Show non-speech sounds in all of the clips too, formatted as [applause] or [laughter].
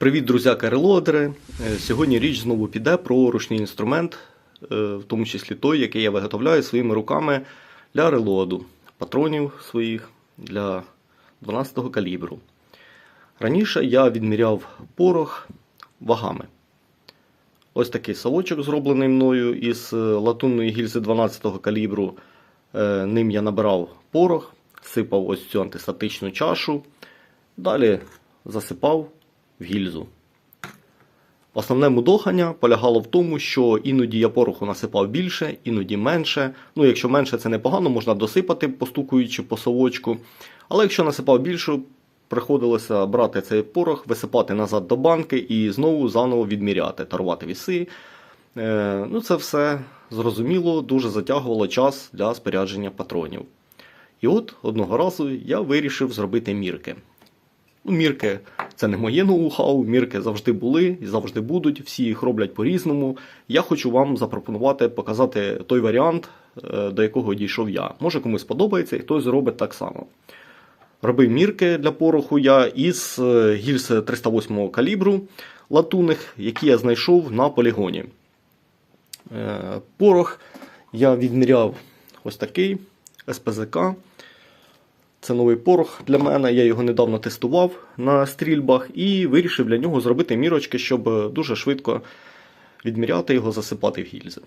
Привіт, друзяки релодери. Е, Сьогодні річ знову піде про ручний інструмент, е, в тому числі той, який я виготовляю своїми руками для релоду, патронів своїх для 12-го калібру. Раніше я відміряв порох вагами. Ось такий совочок, зроблений мною із е, латунної гільзи 12-го калібру. Ним я набирав порох, сипав ось цю антистатичну чашу. Далі засипав в гільзу. Основне мудохання полягало в тому, що іноді я пороху насипав більше, іноді менше. Ну, якщо менше, це непогано, можна досипати, постукуючи по совочку. Але якщо насипав більше, приходилося брати цей порох, висипати назад до банки і знову заново відміряти, тарувати віси. Е, ну, це все зрозуміло, дуже затягувало час для спорядження патронів. І от одного разу я вирішив зробити мірки. Ну, мірки це не моє ноу-хау, мірки завжди були і завжди будуть, всі їх роблять по-різному. Я хочу вам запропонувати показати той варіант, е, до якого дійшов я. Може комусь подобається, і хтось зробить так само. Робив мірки для пороху я із е, гільз 308 калібру латунних, які я знайшов на полігоні. Е, Порох я відміряв ось такий СПЗК. Це новий порох для мене. Я його недавно тестував на стрільбах і вирішив для нього зробити мірочки, щоб дуже швидко відміряти його, засипати в гільзи.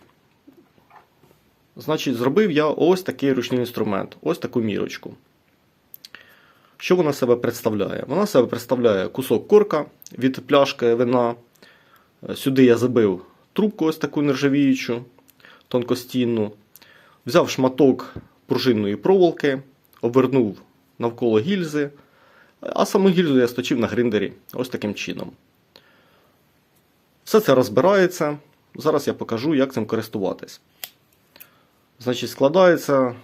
Значить, зробив я ось такий ручний інструмент, ось таку мірочку. Що вона себе представляє? Вона себе представляє кусок корка від пляшки вина. Сюди я забив трубку ось таку нержавіючу, тонкостінну. Взяв шматок пружинної проволоки, обернув навколо гільзи, а саму гільзу я сточив на гриндері ось таким чином. Все це розбирається. Зараз я покажу, як цим користуватись. Значить, складається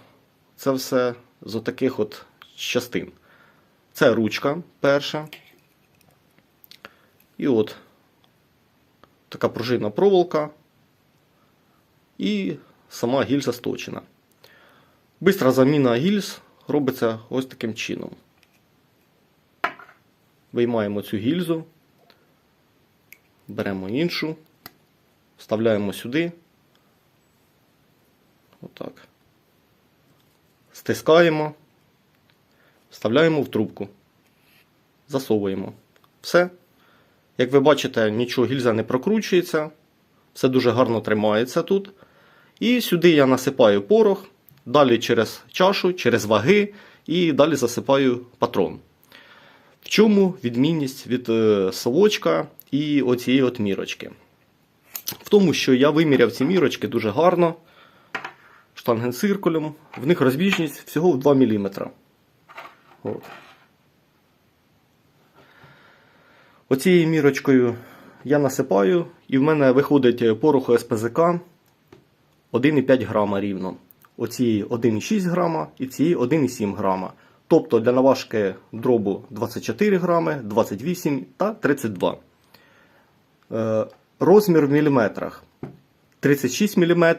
це все з отаких от частин. Це ручка перша. І от така пружинна проволока. І сама гільза сточена. Бистра заміна гільз робиться ось таким чином. Виймаємо цю гільзу, беремо іншу, вставляємо сюди. Отак. Стискаємо, вставляємо в трубку, засовуємо. Все. Як ви бачите, нічого гільза не прокручується, все дуже гарно тримається тут. І сюди я насипаю порох, далі через чашу, через ваги і далі засипаю патрон. В чому відмінність від е, совочка і оцієї от мірочки? В тому, що я виміряв ці мірочки дуже гарно, штангенциркулем, в них розбіжність всього в 2 мм. От. Оцією мірочкою я насипаю, і в мене виходить пороху СПЗК 1,5 грама рівно. Оцієї 1,6 грама і цієї 1,7 грама. Тобто для наважки дробу 24 грами, 28 та 32. Е, розмір в міліметрах 36 мм,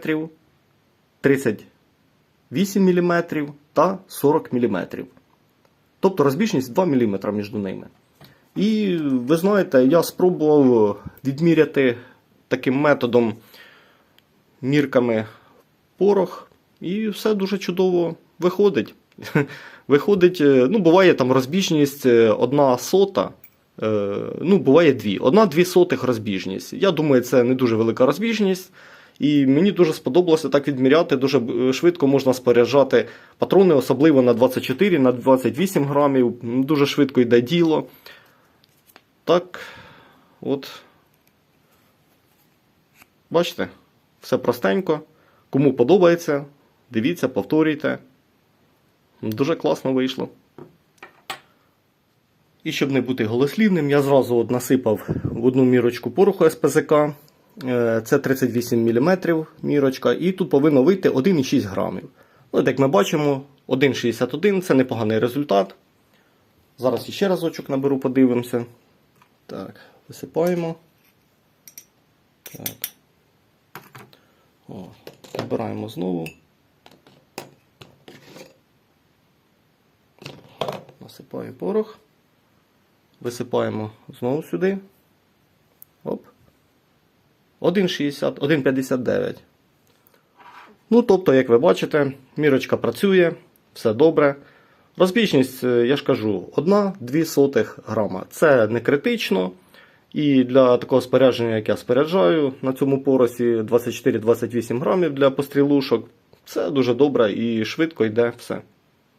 38 мм та 40 мм. Тобто розбіжність 2 мм між ними. І ви знаєте, я спробував відміряти таким методом мірками порох, і все дуже чудово виходить. [laughs] Виходить, е, ну, буває там розбіжність е, одна сота. е, Ну, буває дві. Одна-дві сотих розбіжність. Я думаю, це не дуже велика розбіжність. І мені дуже сподобалося так відміряти. Дуже швидко можна споряджати патрони, особливо на 24, на 28 грамів. Дуже швидко йде діло. Так, от. Бачите, все простенько. Кому подобається, дивіться, повторюйте. Дуже класно вийшло. І щоб не бути голослівним, я зразу от насипав в одну мірочку пороху СПЗК. Е, Це 38 мм мірочка, і тут повинно вийти 1,6 грамів. Ну, як ми бачимо, 1,61 це непоганий результат. Зараз ще разочок наберу, подивимося. Так, висипаємо. Так. О, набираємо знову. Насипаю порох. Висипаємо знову сюди. Оп. 1,60, 1,59. Ну, тобто, як ви бачите, мірочка працює, все добре. Розбіжність, е, я ж кажу, 1-2 грама. Це не критично. І для такого спорядження, як я споряджаю на цьому поросі 24-28 грамів для пострілушок, це дуже добре і швидко йде все.